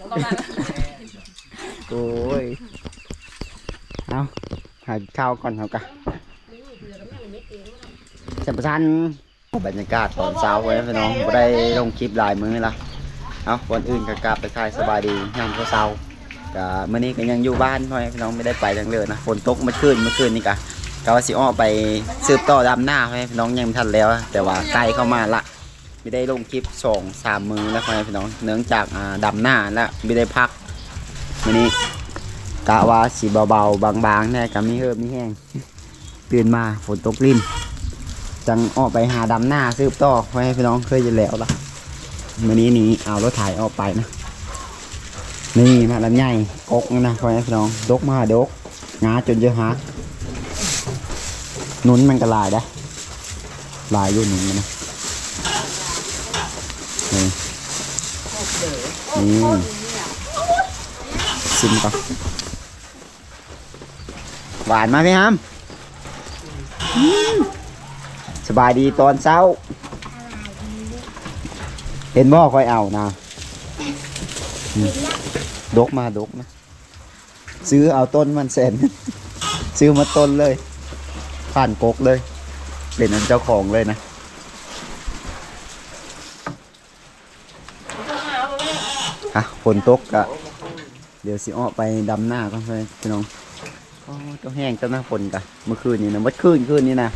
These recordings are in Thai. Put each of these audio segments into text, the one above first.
ประมาณโอ้ย เอาหาข้าวก่อนเขากะจับประชันบรรยากาศตอนเช้าไว้พี่น้องบ่ได้ลงคลิปหลายมื้อละเอาวันอื่นก็กลับไปทายสบายดียามเช้าๆก็มื้อนี้ก็ยังอยู่บ้านพ่อแม่พี่น้องไม่ได้ไปทางเลยนะฝนตกเมื่อคืนเมื่อคืนนี่กะก็ว่าสิอ้อไปสืบต่อดำหน้าพ่อแม่พี่น้องยังไม่ทันแล้ว แต่ว่าใกล้เข้ามาละ ไม่ได้ลงคลิปสองสามมือแล้วพ่อแม่พี่น้องเนื่องจากอ่าดำหน้าแล้วไม่ได้พักมื้อนี้กะว่าสีเบาๆบางๆแน่กะมีเฮิบมีแห้งตื่นมาฝนตกลิ้นจังออกไปหาดำหน้าซื้อต่อไว้ให้พี่น้องเคยจะแล้วละมื่อนี้นี้เอารถถ่ายออกไปนะนี่มาลำใหญ่กกนะไว้ให้พี่น้องดกมาดกงาจนเยอะฮะนุนมันก็ลายได้ลายอยู่หนุนมันนะ นี่นี่ซิมก่อนหวานมาไหมครัมสบายดีตอนเช้า เห็นบ่ค่อยเอานะดกมาดกนะ ซื้อเอาต้นมันเสนซื้อมาต้นเลย ผ่านกกเลย เป็นเจ้าของเลยนะ อะฝนตกกะเดี๋ยวสิอ้อไปดำหน้าก่อนเลยพี่น้องโอ้ต้องแห้งต้นหน้าฝนกะเมื่อคืนนี้นะเมื่อคืนคืนนี้นะ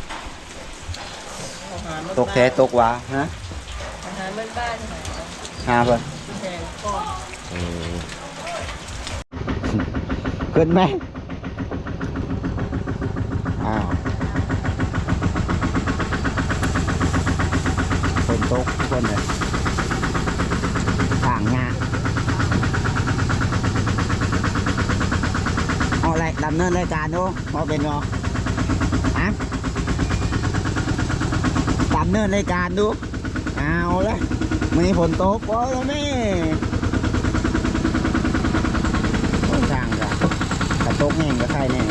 ตกแท้ตกวาฮะอาหารบ้านบ้านหาเพิ่นแดงก่อนขึ้นไหมอ้าวฝนตกทุกคนเลยต่างงาเอะไรดำเนินรายการดูพอเป็นรอฮะดำเนินรายการดูเอาเลยมันนี้ฝนตกโอ้ยแม่โอ้ยทางจ้ะกระตกแห้งก็ใครแน่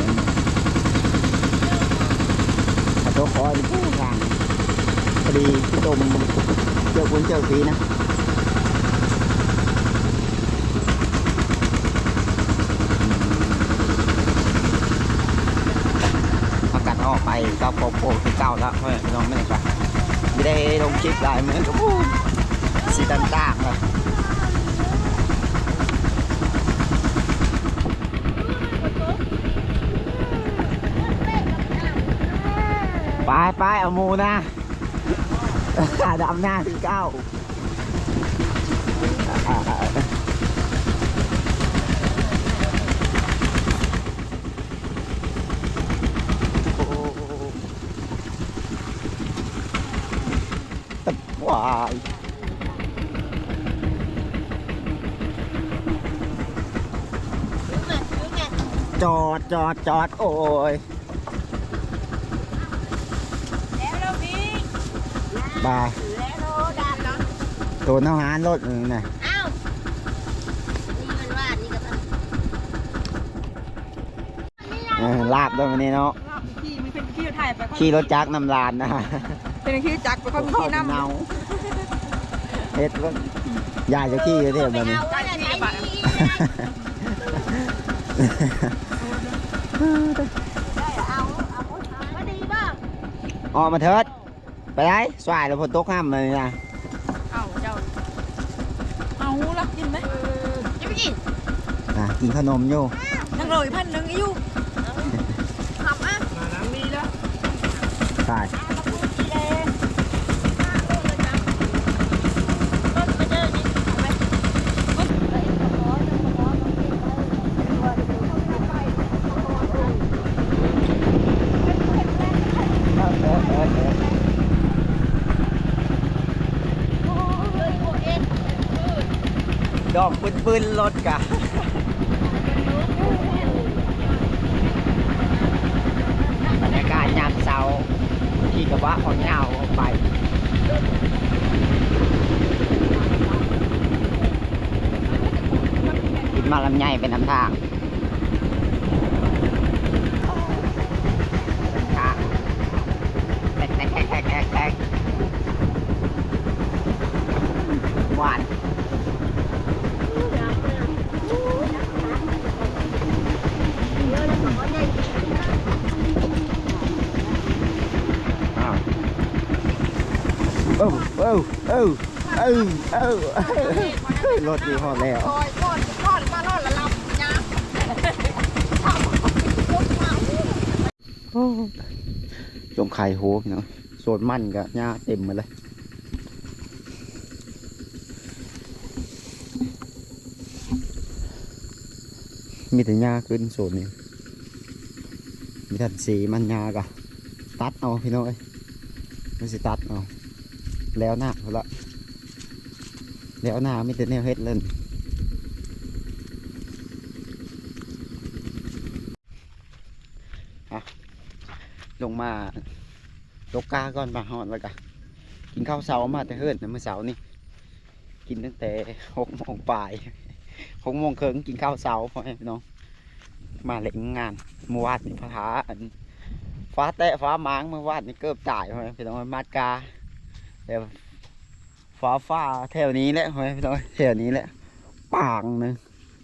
กระตกคอยผู้ทางพอดีพี่ตมเจอคุณเจอผีนะเอากัดออก ไปก็โปโปคือเก่าแล้วเพื่อนน้องไม่ได้ปะไม่ได้ลงคลิปหลายเหมือนกับพูสีต่างๆเลยไปไปเอามูนะดำหน้าถึงเก้าอ่าโอ้ วายจอ ดจอดจอดโอ้ยแล้วเราพี่บายแล้วเราดานแล้วตัวน้าหารรถนึงนะอ้าวนี่มันว่านี่ก็ทเออลาบด้วยวันนี้เนาะำขี่มันเป็นขี่ถ่ายไปขี่รถจักรนำลานนะเป็นขี่จักรไปเขาขี่น้ำเนาเฮ็ดรถยายจะขี่อยู่ที่แบบนี้เอาไว้ไหนบ้างเอาเอาพอดีบ้างออกมาเถิดไปได้สวายแล้วพอตกห้ามเลยนะเอาเจ้าเอาลักกินไหมจะไปกินอะกินขนมอยู่นั่งเลยพันหนึ่งอายุทำอะมาล้างมีแล้วตายดอก ปืนรถกะบรรยากาศยามเช้าขี่กระบะของเงาออกไปมาลำไยเป็นน้ำทางทางแทกแทกแทกแทกแทกแทกหวาน ออเออเออรถดีพอแล้วคอยก้อนก้อนมาลอดละลำยาจงไข่โหพี่น้องโซนมันกับหญ้าเต็มมาเลยมีแต่หญ้าขึ้นโซนนี้มีแต่สีมันหญ้ากะตัดเอาพี่น้องเอ้ยไม่สิตัดเอา แล้วหน้าละแล้วหน้ามีแต่แนวเฮ็ดเล่นลงมาตกกาก่อนมาหอดแล้วกะกินข้าวเช้ามาแต่เฮิรนนะเมื่อเช้านี่กินตั้งแต่หกโมงปลายหกโมงครึ่งกินข้าวเช้าพ่อแม่พี่น้องมาเล่นงานเมื่อวานนี่พระธาอันฟ้าแตะฟ้าม้างเมื่อวานนี่เกือบตายพ่อแม่พี่น้องมาดกา แต่ฟ้าฟ้าแถวนี้แหละพ่อแม่พี่น้องแถวนี้แหละปางนึง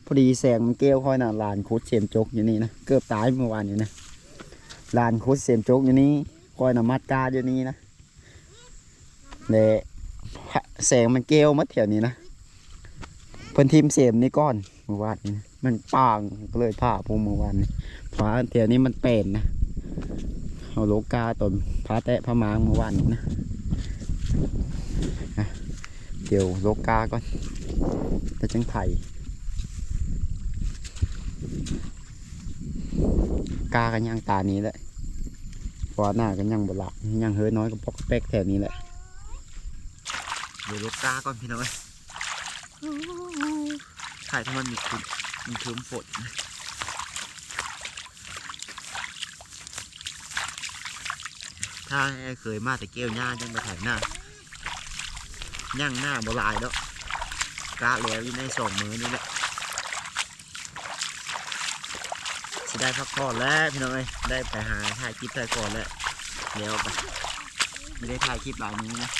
พอดีแสงมันเกลียวค่อยน่ะลานโคุดเสียมจกอยู่นี่นะเกือบตายเมื่อวานอยู่นะลานโคุดเสียมจกอยู่นี่ค่อยน่ะมัดกาอยู่นี่นะและแสงมันเกลียวมัดแถวนี้นะเพิ่นทีมเสียมนี่ก้อนเมื่อวานนี้นะมันปางก็เลยผ่าพงเมื่อวานนี้ฟ้าแถวนี้มันเป็นนะเอาโลกาตนพาแตะพามางเมื่อวานนี้นะ เดี๋ยวโลกาก่อนแต่จังไทยกากันย่างตานี้แหละฟ้าหน้ากันย่างบหลักย่างเฮ้ยน้อยก็ปอกกระแป๊กแถวนี้แหละ เดี๋ยวโลกาก่อนพี่น้อยถ่ายถ้ามันมีคุณมันคืมฝนถ้าเคยมาแต่เกี้ยวหญ้าจังไปถ่ายหน้า ย่างหน้าบ่หลายแล้วกะแล้วอยู่ในสองมือนี่แหละสิได้พักผ่อนแล้วพี่น้องเอ้ยได้ไปหาถ่ายคลิปถ่ายก่อนแล้วเดี๋ยวไปไม่ได้ถ่ายคลิปหลายมือนะ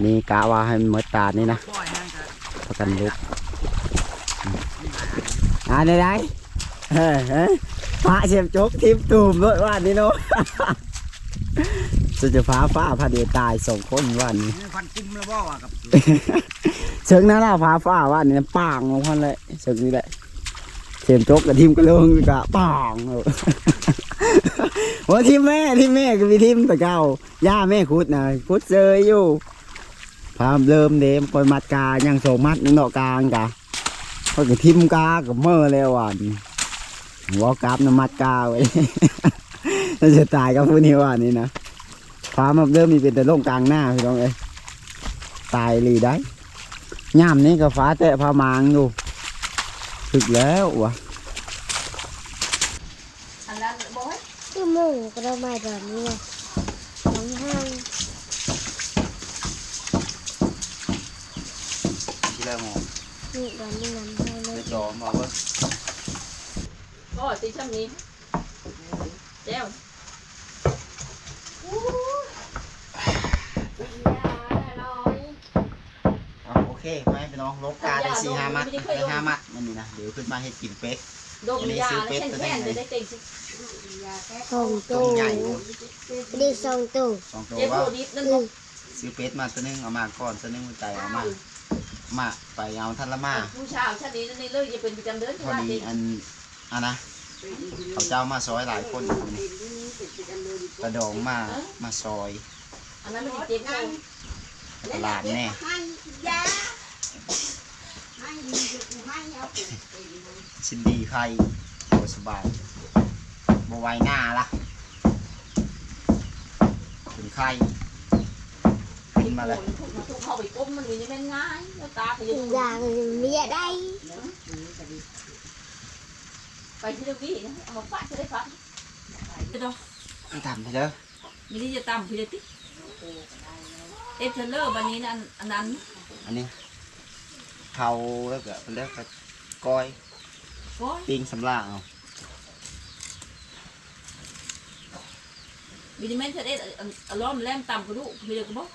วันนี้กะว่าให้มันหมดตาดนี่นะประกันลุกอ่าได้ได้เฮ้ยเฮ้ยพระเสียมจกทิมตูมด้วยว่านี่เนาะจะจะพาฟ้าพาเดียตายสองคนว่านี่ฟันกุ้มแล้วบ่ว่ากับเชิงนั้นล่ะพาฟ้าว่านี่ปางลงพันเลยเชิงนี้แหละเสียมจกกับทิมกระเลิงกะปางเออว่าทิมแม่ทิมแม่ก็มีทิมแต่เก่าย่าแม่คุดนะคุดเจยอยู่ พามเริ่มเดมคอยมัดกายังโสมัดนึงดอกกลางกะคอยก็ทิมกากับเมื่อแล้ววันหัวกราบน้ำมัดกาไว้น่าจะตายกับผู้นี้ว่านี่นะพามาเริ่มมีเป็นแต่ลงกลางหน้าพี่น้องเอ้ยตายลีได้ย่ามนี้ก็ฟ้าแตะพามางอยู่ถึกแล้ววะอันนั้นบอกให้คือหมูกระไม้แบบนี้ไงของห้าง ที่แรกมอง นี่แบบนี้น้ำให้เลจะยจอมบอกว่าพ่อตีช่ำนี้แจ้วเอาโอเคไหมพี่น้องลบกาได้สี่ห้ามัดได้ห้ามัดมันนี่นะเดี๋ยวขึ้นมาให้กินเป็ดดมยาแล้วแค่นๆจะได้เต็งสิสองตัตัววใหญ่อยู่ดีสองตัวสองตัวเจ้าว่าโคดิบนั่นคืบออกซื้อเป็ดมาตัวหนึงเอามาก่อนตัวหนึงมันใจเอามา มาไปเอาทันละมาผู้ชายชาตินี้นี่เลยจะเป็นประจำเดือนพที่อว่าดีเต็งอันอันนะเขาเจ้ามาซอยหลายคนอยู่นี่กระดองมามาซอยอันนั้นมันเจ็บเขาตลาดแน่ชินดีใครโอ้สบายบไหวหน้าละเป็นไข้กิ นมาเลยถูกถูกเข้าไปก้มมันนี่มันง่ายแล้วตาไปยังอย่างเมียได้ไปที่ตรงนี้นะเอามาฟาดจะได้ฟังเดี๋ยวทำไปเด้อมีที่จะตำพี่จะติ๊กเอฟเทเลอร์บันนี้นั่นอันนั้นอันนี้เผาแล้วก็เป็นเรียกว่าก้อยโอ้ยปิ้งสำลาเอาบินแมนเทเอสอารมณ์แรมต่ำกระดูกมีเด็กบอก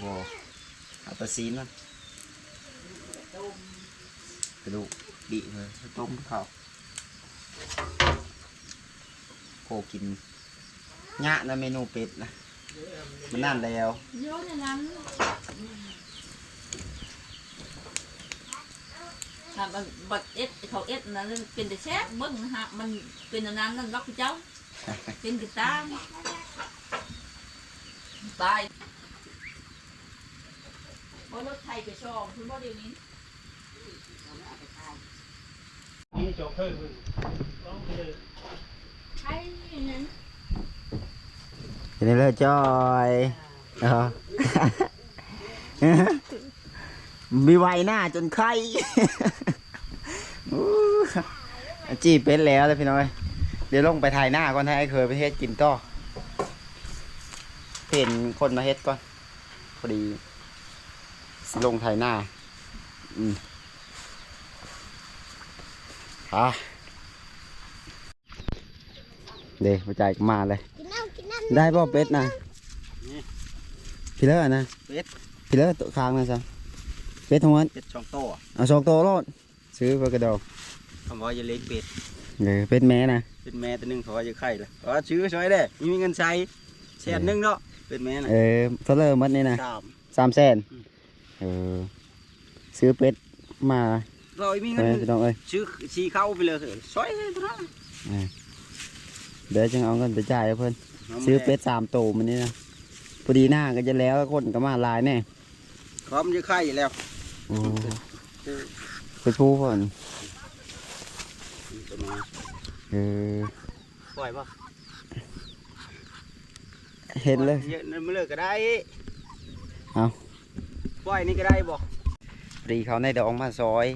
โว้เอาแตะซีนมันกระดูกดีเลยต้มเขาโคกินยะนะเมนูเป็ดนะมันนั่นแล้วเยอะในนั้นถ้ามันบัดเอสเขาเอสนั้นเป็นแต่แช่เบิ้งนะฮะมันเป็นอันนั้นนั่นรักเจ้าเป็นกีตาร์ตา ยบรถไทยไปชองคุณบ่เดี๋ยวนี้นี่โจ๊กเพิ่มมึงลองไปเลยไอ้นั่นเป็นไงเลยจอยเออมีไวหน้าจนไข้อู้จีเป็นแล้วเลยพี่น้อย เดี๋ยวลงไปถ่ายหน้าก่อนให้ไอ้เคยไปเฮ็ดกินต่อเห็นคนมาเฮ็ดก่อน พอดีสิ ลงถ่ายหน้าอืมอะเดี๋ยวหัวใจก็มาเลย กินน้ำกินน้ำได้ป่ะเป็ดนะพี่เลอร์นะเป็ดพี่เลอร์ตัวค้างนะจ๊ะเป็ดทั้งวันเป็ดช่องโต้อะเอาสองตัวรอดซื้อไปกระเดาคำว่าจะเลี้ยงเป็ดเดี๋ยวเป็ดแม่นะเป็นแม่ตัวหนึงเขาว่าจะไข่เลยเพราะว่าซื้อช่วยได้มีเงินใช้แสนหนึงเนาะเป็นแม่น่ะเออเทเลอร์มัดนี่นะสามสามแสนอืม เออซื้อเป็ดมาเรามีไปเงินพี่น้องเอ้ยซื้อชีเข้าไปเลยช่วยให้ตัวนั้นเดี๋ยวจึงเอาเงินไปจ่ายให้เพิ่นซื้อเป็ดสามตัวมันนี่นะพอดีหน้าก็จะแล้วคนก็มาหลายแน่พร้อมจะไข่แล้วโอ้ไปพูดก่อนตัวน้อยเออปล่อยป่ะเห็นเลยเยอะนั่นไม่เลิกก็ได้เอา ปล่อยนี่ก็ได้บ่ปรีเขาในดองมาซอย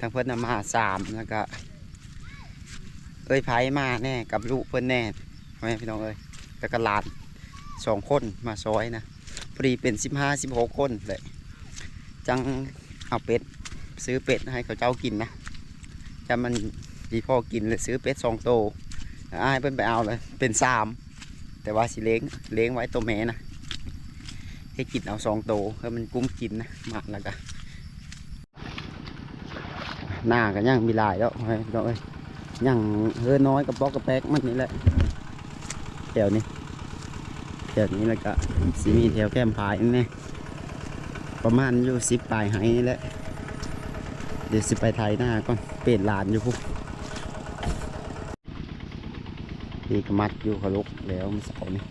ทางเพิ่นน่ะมาสามแล้วก็เอ้ยไผมาแน่กับลูกเพิ่นแน่พ่อแม่พี่น้องเอ้ยแล้วก็หลานสองคนมาซอยนะพอดีเป็นสิบห้าสิบหกคนเลยจังเอาเป็ดซื้อเป็ดให้เขาเจ้ากินนะจะมันดีพ่อกินเลยซื้อเป็ดสองโตวแล้วอ้ายเพิ่นไปเอาเลยเป็นสามแต่ว่าสิเล้งเล้งไว้ตัวแม่นะ ให้กินเอาสองโตวให้มันกุ้มกินนะหมาแล้วก็หน้าก็ยังมีลายแล้วเฮ้ยพี่น้องเอ้ยยังเฮือน้อยกับปอกกับแป๊กมันนี่แหละแถวนี้แถวนี้แล้วก็สีมีแถวแก้มพายนี่นประมาณอยู่สิบปลายไหนี่แหละเดี๋ยวสิไปไทยหน้าก่อนเปลี่ยนลานอยู่พวกพี่กมัดอยู่ขลุกแล้วมันเสานี่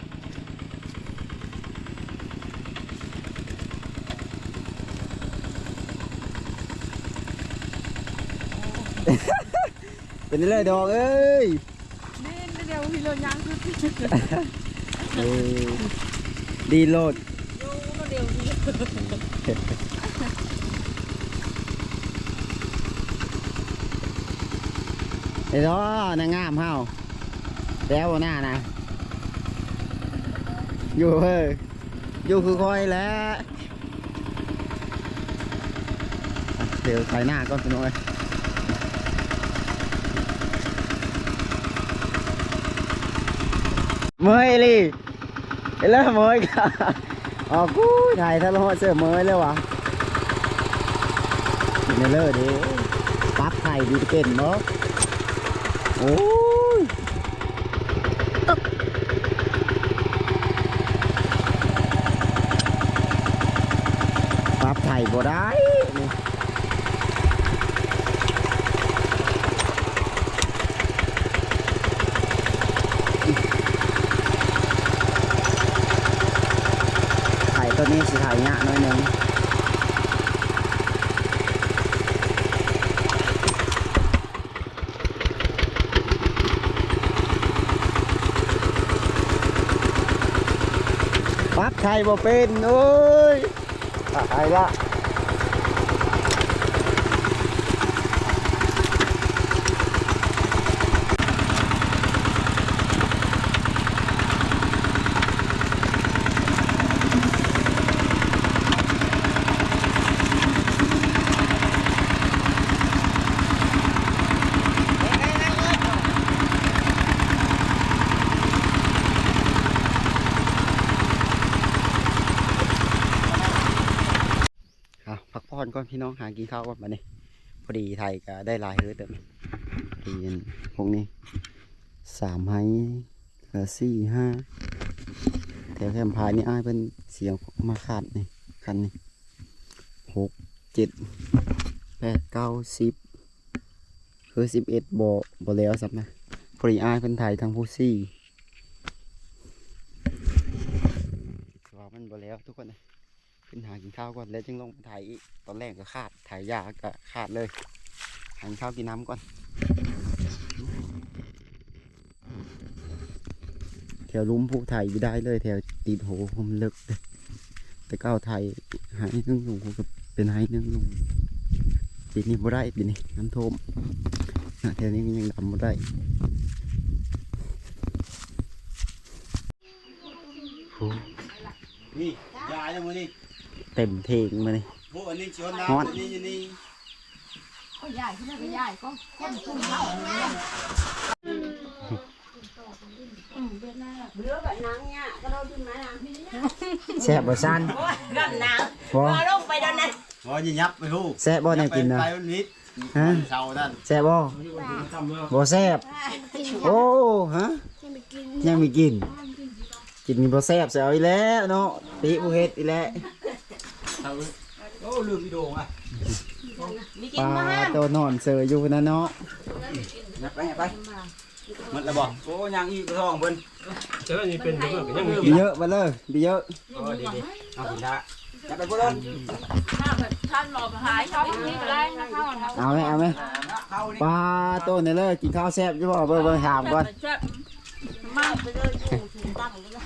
เป็นเลยดอกเอ้ยนี่เดี๋ยวพี่เลยยังคือเออดีโลดดูเดี๋ยวนี้ไอ้ดอกนางงามเฮาแล้วหน้านะอยู่เฮ้ยอยู่คือคอยแหล้วเดี๋ยวใส่หน้าก่อนพี่น้อย เมยลี่เอ้ยแล้วเมยกันอ๋อกูถ่ายทะเลาะเสื้อเมยเลยวะในเลิศดิปั๊บไทยดีเป็นเนาะโอ้ยปั๊บไทยบ่ได้นี่ไทยตัวนี้สิไทยยะหน้อยหนึงปั๊ บไทยบ่เป็นโอ้ยตายละ ผ่อน ก่อนพี่น้องหากินข้าวก่อนมาเนี่ยพอดีไทยก็ได้ลายเฮ้ยเติมดีนพวกนี้สามไฮเหลือสี่ห้าแถวแคมพายนี่อ้ายเป็นเสียงมาขาดนี่คันนี่หกเจ็ดแปดเก้าสิบคือสิบเอ็ดบ่บ่แล้วสับนะพอดีอ้ายเป็นไทยทางผู้ซี่ว่ามันบ่แล้วทุกคนนะ ขึ้นหากินข้าวก่อนแล้วจึงลงมาถ่ายอีกตอนแรกก็ขาดถ่ายยาก็ขาดเลยหากินข้าวกินน้ำก่อนแถวลุ้มผู้ถ่ายไม่ได้เลยแถวตีนโหผมเลิกเลยแต่ก้าวถ่ายหายนึ่งลงก็เป็นหายนึ่งลงปีนี้บ่ได้ปีนี้น้ำท่วมแถวนี้ยังดำบ่ได้โอ้นี่ยายนะมือนี่ เต็มเทงมาเลยพวกอันนี้ชวนน้ฮอดำอันนี้อันนี้ก็ใหญ่ขึ้นก็ใหญ่ก็คนขึ้นเข้าแซ่บบ่ซันกันหนาวบ่พอลงไปตอนนั้นว่าจะยับไปฮู้แซ่บบ่แนวกินนะไปวันนี้ฮะเสานั่นแซ่บบ่บ่แซ่บโอ้ฮะให้ไปกินยังไม่กิน กินบ่แซ่บเสียเอาอีแล้วเนาะติบ่เฮ็ดอีแล้ว โอ้ลืมวิดีโออะมีกิปนมาลาห้ามตัวนอนเสืออยู่นั่นเนาะยับไปยับไปหมันละบ่โอ้ยังอีกท้องเพิ่นเจอนี่เป็นเพื่อนยังมีมีเยอะมาเลยมีเยอะโอ้ดีดีเอากินละยับไปพุ่นถ้าท่านรอหายชอบนี่ก็ได้นะข้าวนะเอาไหมเอาไหมเข้านี่ปลาตัวนี่เลยกินข้าวแซ่บอยู่บ่เบิ่งเบิ่งถามก่อนมากไปเลยอยู่ถึงตั้งเลยนะ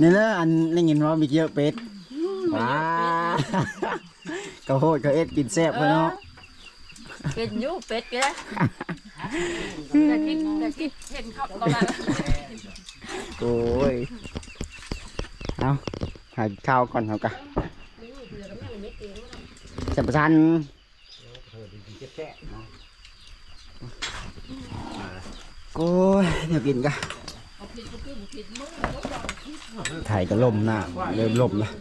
นี่เลยอันได้ยินว่ามีเยอะเป็ด ว้าก็โหดก็เอ็ดกินแซ่บเลยเนาะกินยูเป็ดก็ได้แต่กินแต่กินเห็นเขาตอนนั้นโอ้ยเอาหาข้าวก่อนเอากะจับประชันโอ้ยเดี๋ยวกินกะถ่ายก็ล่มหน้าเริ่มล่มแล้ว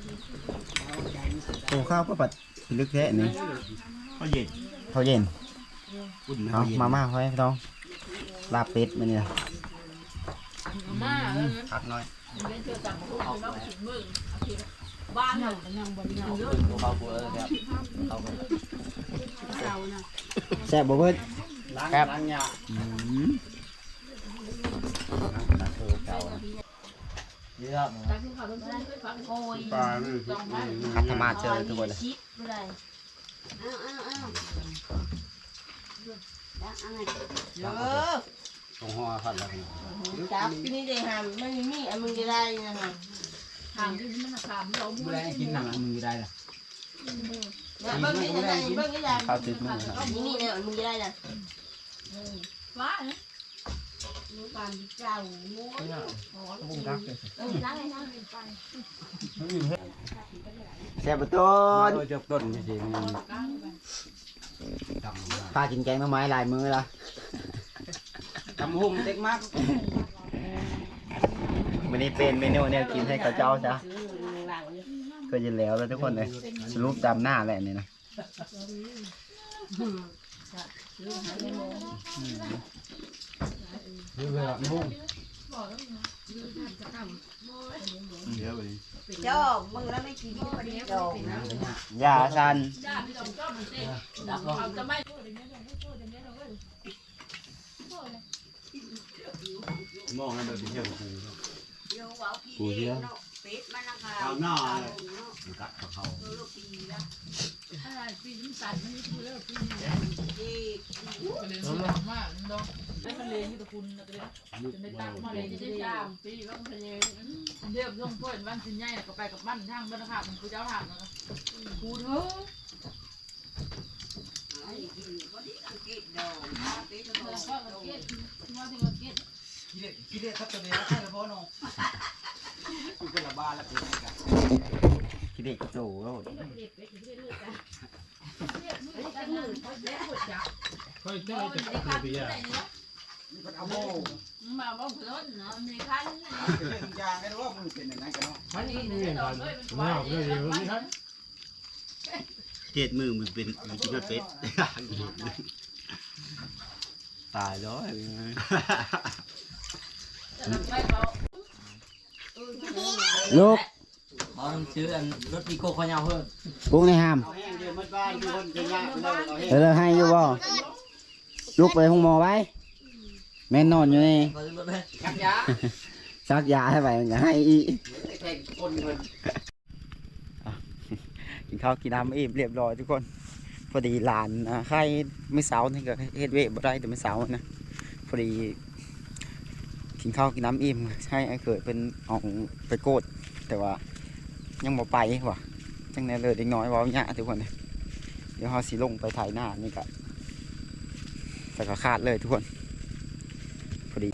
โอ้ข้าวก็ปัดลึกแท้นี่เขาเย็นเขาเย็นอุ่นเอามาม่าไว้พี่น้องลาบเป็ดมาเนี่ยมาแล้วนะพักหน่อยเป็นเชื่อจังพวกเราถึงมือบ้านเรายังบนเราเยอะแซ่บบ่เบิดล้างครับ ล้างยาแต่ที่เขาต้องใช้ฟังโอยปลาต้องมาคัดธรรมาเจอทุกคนเลยชิปอะไรอ้าวอ้าวอ้าวจักอะไรเออตรงหัวพัดแล้วจับที่นี่ได้หามไม่มีอันมึงจะได้นะฮะทางที่มันถามเราดูแลกินหนังมึงได้ล่ะเบิ้งนี่จะได้เบิ้งนี่ได้ข้าวติดมือนี่เนี่ยมึงจะได้นะฟ้าเนี่ย มึงการเจ้าโม้ยเออล้างให้ล้างให้ไปแซ่บบ่ต้นโอ้ยเจ็บต้นจริงพากินแกงหน่อไม้หลายมื้อละๆทำหุ่มเด็กมากมื้อนี้เป็นเมนูแนวกินให้กับเจ้าซะหลังเนี่ยก็ยินแล้วแล้วทุกคนเลยสรุปตามหน้าแหละนี่นะ嗯 เจ้ามึงแล้วไม่กินพอดีเจ้าอย่าสันจ้าพี่ต้องก็มันเต้เขาจะไม่มองกันแบบเที่ยวกูเดี๋ยวเอาพี่เนาะ เป็ดมันนะคะเอาหน้ากัดเขาลูกปีละอะไรปีน้ำตาลมันนี่คือเลิกปีดีเลยมากเนาะได้ทะเลที่ตะคุณนะก็เลยจะได้ตั้งมาเลยจะได้จ้ามปีว่าทะเลเรียบย่องเพื่อนบ้านสินใหญ่ก็ไปกับบ้านทางบ้านขามันคือเจ้าทางนะกูเถอะไอ้กินพอดีอังกฤษดอกเป็ดเอดออกก็กระเกียดมาที่กระเกียดคิดเด็ดคิดเด็ดครับตัวเดียวแค่ละพ่อน้อง กูเป็นละบ้านแล้วกูไม่กันคิดเด็กโตแล้วค่อยเจ้าจะคือปีอะมันเอาโม่มาบ้านเพื่อนเนาะมีคันเป็นยางได้ว่ามึงเป็นอย่างนั้นกันเนาะมันนี่เงินกันไม่เอาเรื่องเดียวนี่ครับเจ็ดมือมันเป็นมันกินเป็ดตายแล้ว ลูกเขาซื้ออันรถปีโก้เขายาวเพิ่มปุ้งในห้ามเดือดมัดบ้านทุกคนจะยากเลยเอาให้อยู่บ่ลูกไปห้องหมอไว้แม่นอนอยู่นี่เขาซื้อรถเลยกักยาซักยาให้ไปมันก็ให้อีกแข่งคนเพิ่นกินข้าวกินน้ำอิ่มเรียบร้อยทุกคนพอดีหลานอ่าไม่สาร์นี่ก็เฮ็ดเวบได้แต่ไม่สาร์นะพอดี กินข้าวกินน้ำอิ่มให้ไอ้เกิดเป็นขออกไปโกดแต่ว่ายังบ่ไปว่ะจังไดเลยเด็กน้อยว้าหยะทุกคนเดี๋ยวเฮาสิลงไปถ่ายหน้านี่ก็แต่ก็คาดเลยทุกคนพอดี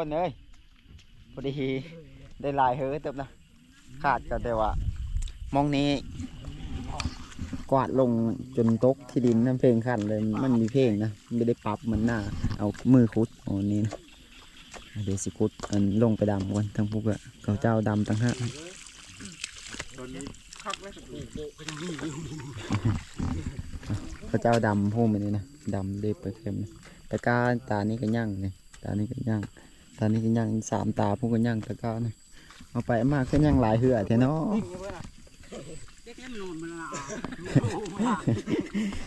คนเอ้ยพอดีได้ลายเฮ้อเติบนะขาดก็แต่ว่ามองนี้ กวาดลงจนตกที่ดินนั่นเพลงขันเลยมันมีเพลงนะไม่ได้ปรับมันหน้า เอามือคุดอ๋อนี่นะเดี๋ยวสิคุดอันลงไปดำกันทั้งพวกอะเขาเจ้าดำทั้งห้าเขาเจ้าดำพูดไปนี่นะดำเด็บไปเข็มนะตะกร้าตานี่ก็ย่างเนี่ยตานี่ก็ย่าง ตานี่ก็ย่างสามตาพวกก็ย่างตะก้านะเอาไปมากก็ย่างหลายเหือเทเนาะ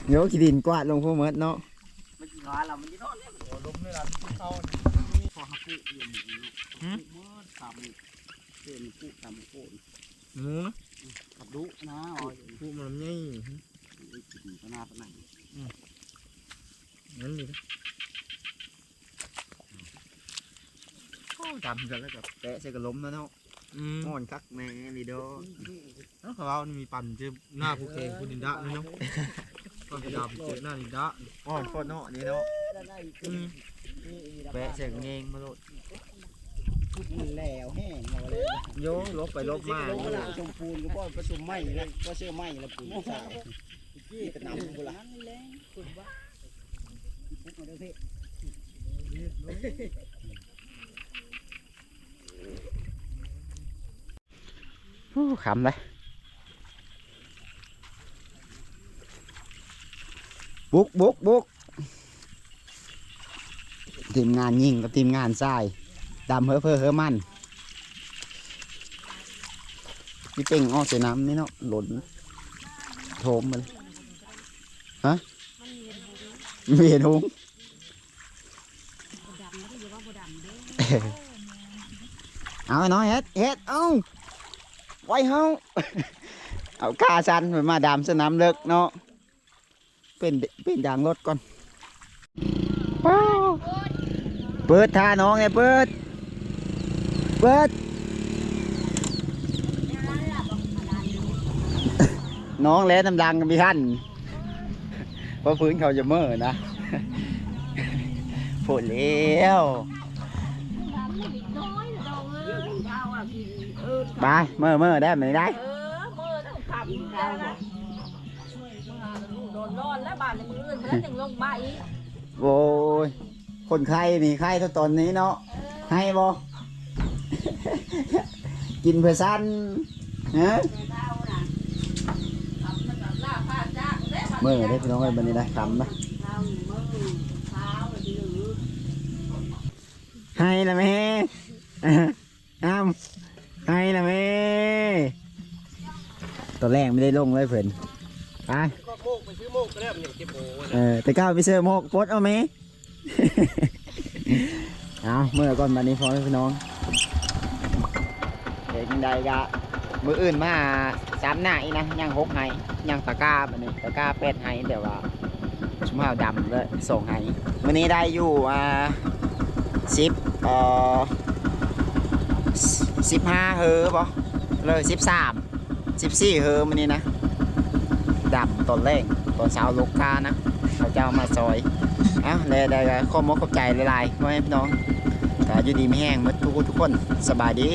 โยขี้ดินกวาดลงพวกเมดเนาะมูนหมูนะขับดุนะอ๋อผู้มันใหญ่กินขนาดนั้นนั่นดิโอ้ ดำกันแล้วกับแตะใส่กระล้มแล้วเนาะอืมม่อนคักแม่ลีโดแล้วเขาเอานี่มีปั่นเจ็บหน้าผู้เก่งผู้ดินดะนี่เนาะก่อนจะดำเจ็บหน้าดินดะม่อนโคตรเนาะนี่เนาะอืมแปะใส่เงงมาโลดมันแล้วแห้งเอาเลยโยลบไปลบมาลงมาชมพูนก็ผสมไม้แล้วก็เชื่อไม้แล้วปุ๋ยสาวที่เป็นน้ำกุหลา โอ้ขำเลยบุกบุกบุกทีมงานยิงกับทีมงานทรายดำเฮ้อเพ้อเฮ้อมันพี่เป่งออกใส่น้ำนี่เนาะหล่นโถมมันฮะมีเห็นหงเอาไอ้น้อยเฮ็ดเฮ็ดเอ้า ไว้เฮาเอากาสันไปมาดามสนามเลิกเนาะเป็นเป็นยางรถก่อนเปิดท่าน้องไงเปิด เปิด น้องแล้วน้ำดังกันพี่ท่านเพราะพื้นเขาจะเมื่อนะฝนแล้ว ไปเมื่อเมื่อได้ไหมได้เออมือต้องขับได้นะโดนร้อนแล้วบาดในมืออื่นแล้วยังลงมาอีกโอ้ยคนไข้นี่ไข้ตัวตนนี้เนาะให้บ่กินเพื่อสั้นฮะเมื่อได้พี่น้องไอ้บันนี้นะทำนะให้ละแม่อ้าม ให้ละแม่ตัวแรกไม่ได้ลงเลยเพื่อนไปก็โมกไปซื้อโมกก็ได้มันอย่างเจ็บโอ้เออแต่ก้าวไปเสื้อโมกปลดเอาไหมเอาเมื่อก่อนมานี้พอพี่น้องเด็กใดกะมืออื่นมาสามหน้าอีกนะยังหกไห้ยังตะกร้าบันนี้ตะกร้าเป็ดไห้แต่ว่าชุ่มห้าวดำเลยส่งไห้วันนี้ได้อยู่อ่าสิบเอ่อ สิบห้าเฮอบ่เลยสิบสามสิบสี่เฮอมันนี่นะดำตอนแรกตอนเช้าลูกค้านะเขาจะเอามาซอยเอ้าเลยได้ข้อมกขอบใจหลายๆไว้พี่น้องแต่อยู่ดีไม่แห้งหมดทุกทุกคนสบายดี